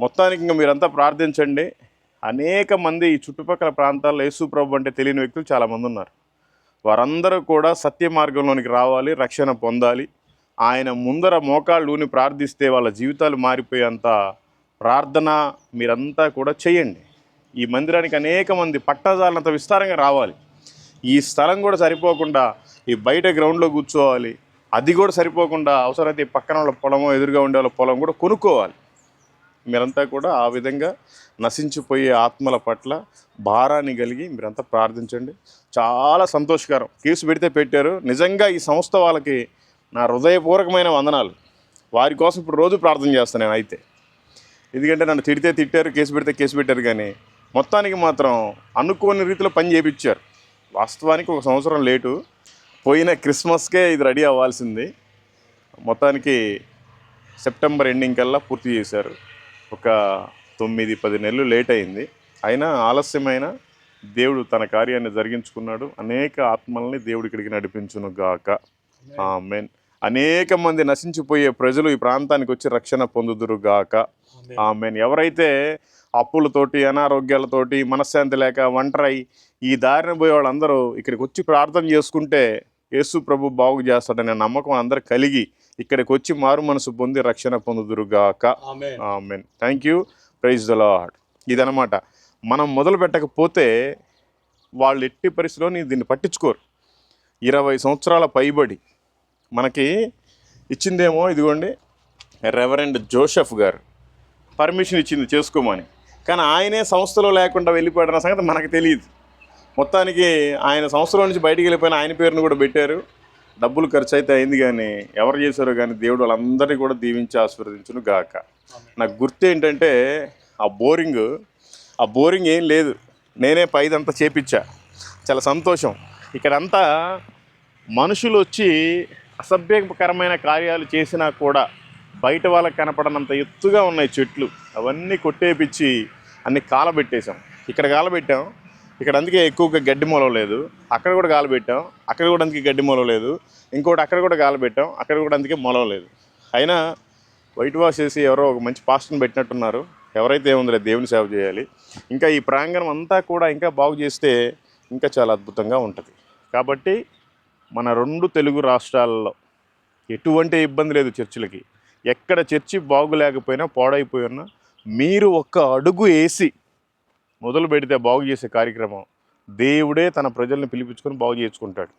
మొత్తానికి ఇంకా మీరంతా ప్రార్థించండి. అనేక మంది ఈ చుట్టుపక్కల ప్రాంతాల్లో యేసుప్రభు అంటే తెలియని వ్యక్తులు చాలామంది ఉన్నారు. వారందరూ కూడా సత్య మార్గంలోనికి రావాలి రక్షణ పొందాలి. ఆయన ముందర మోకాళ్ళు ఊని ప్రార్థిస్తే వాళ్ళ జీవితాలు మారిపోయేంత ప్రార్థన మీరంతా కూడా చేయండి. ఈ మందిరానికి అనేక మంది పట్టజాలంత విస్తారంగా రావాలి. ఈ స్థలం కూడా సరిపోకుండా ఈ బయట గ్రౌండ్లో కూర్చోవాలి. అది కూడా సరిపోకుండా అవసరమైతే ఈ పక్కన వాళ్ళ పొలమో ఎదురుగా ఉండే వాళ్ళ పొలం కూడా కొనుక్కోవాలి. మీరంతా కూడా ఆ విధంగా నశించిపోయే ఆత్మల పట్ల భారాన్ని కలిగి మీరంతా ప్రార్థించండి. చాలా సంతోషకరం. కేసు పెడితే పెట్టారు. నిజంగా ఈ సంస్థ వాళ్ళకి నా హృదయపూర్వకమైన వందనాలు. వారి కోసం ఇప్పుడు రోజు ప్రార్థన చేస్తాను నేను అయితే. ఎందుకంటే నన్ను తిడితే తిట్టారు కేసు పెడితే కేసు పెట్టారు కానీ మొత్తానికి మాత్రం అనుకోని రీతిలో పని చేయించారు వాస్తవానికి ఒక సంవత్సరం లేటు. పోయిన క్రిస్మస్కే ఇది రెడీ అవ్వాల్సింది. మొత్తానికి సెప్టెంబర్ ఎండింగ్ కల్లా పూర్తి చేశారు. ఒక తొమ్మిది పది నెలలు లేట్ అయింది. అయినా ఆలస్యమైన దేవుడు తన కార్యాన్ని జరిగించుకున్నాడు. అనేక ఆత్మల్ని దేవుడి ఇక్కడికి నడిపించును గాక ఆమెన్. అనేక మంది నశించిపోయే ప్రజలు ఈ ప్రాంతానికి వచ్చి రక్షణ పొందుదురు గాక ఆమెన్. ఎవరైతే అప్పులతోటి అనారోగ్యాలతోటి మనశ్శాంతి లేక ఒంటరై ఈ దారిన పోయే వాళ్ళందరూ ఇక్కడికి వచ్చి ప్రార్థన చేసుకుంటే యేసు ప్రభు బాగు చేస్తాడనే నమ్మకం అందరూ కలిగి ఇక్కడికి వచ్చి మారు మనసు పొంది రక్షణ పొందుదురు గాక amen. Thank you praise the Lord ఇదనమాట మనం మొదలు పెట్టకపోతే వాళ్ళు ఎట్టి పరిస్థితిలో దీన్ని పట్టించుకోరు. ఇరవై సంవత్సరాల పైబడి మనకి ఇచ్చిందేమో ఇదిగోండి రెవరెండ్ జోసెఫ్ గారు. పర్మిషన్ ఇచ్చింది చేసుకోమని. కానీ ఆయనే సంస్థలో లేకుండా వెళ్ళిపోయాడన్న సంగతి మనకు తెలియదు. మొత్తానికి ఆయన సంస్థలో నుంచి బయటికి వెళ్ళిపోయిన ఆయన పేరును కూడా పెట్టారు. డబ్బులు ఖర్చు అయితే అయింది కానీ ఎవరు చేశారో కానీ దేవుడు వాళ్ళందరినీ కూడా దీవించి ఆశీర్వదించును గాక. నాకు గుర్తు ఏంటంటే ఆ బోరింగ్ ఆ బోరింగ్ ఏం లేదు. నేనే పైదంతా చేపించా. చాలా సంతోషం. ఇక్కడంతా మనుషులు వచ్చి అసభ్యకరమైన కార్యాలు చేసినా కూడా బయట వాళ్ళకి కనపడనంత ఎత్తుగా ఉన్నాయి చెట్లు. అవన్నీ కొట్టేపిచ్చి అన్ని కాలబెట్టేశాం. ఇక్కడ కాలబెట్టాం. ఇక్కడ అందుకే ఎక్కువగా గడ్డి మూలం లేదు. అక్కడ కూడా కాలబెట్టాం అక్కడ కూడా అందుకే గడ్డి మూలం లేదు. ఇంకోటి అక్కడ కూడా కాలబెట్టాం అక్కడ కూడా అందుకే మూలం లేదు. అయినా వైట్ వాష్ చేసి ఎవరో ఒక మంచి పాస్టర్ని పెట్టినట్టున్నారు. ఎవరైతే ఏముందిలే దేవుని సేవ చేయాలి. ఇంకా ఈ ప్రాంగణం అంతా కూడా ఇంకా బాగు చేస్తే ఇంకా చాలా అద్భుతంగా ఉంటుంది. కాబట్టి మన రెండు తెలుగు రాష్ట్రాలలో ఎటువంటి ఇబ్బంది లేదు చర్చిలకి. ఎక్కడ చర్చి బాగులేకపోయినా పాడైపోయినా మీరు ఒక్క అడుగు వేసి మొదలు పెడితే బాగు చేసే కార్యక్రమం దేవుడే తన ప్రజల్ని పిలిపించుకొని బాగు చేసుకుంటాడు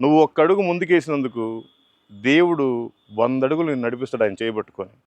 నువ్వు ఒక్క అడుగు ముందుకేసినందుకు దేవుడు వంద అడుగులు నేను నడిపిస్తాడు ఆయన చేయబట్టుకొని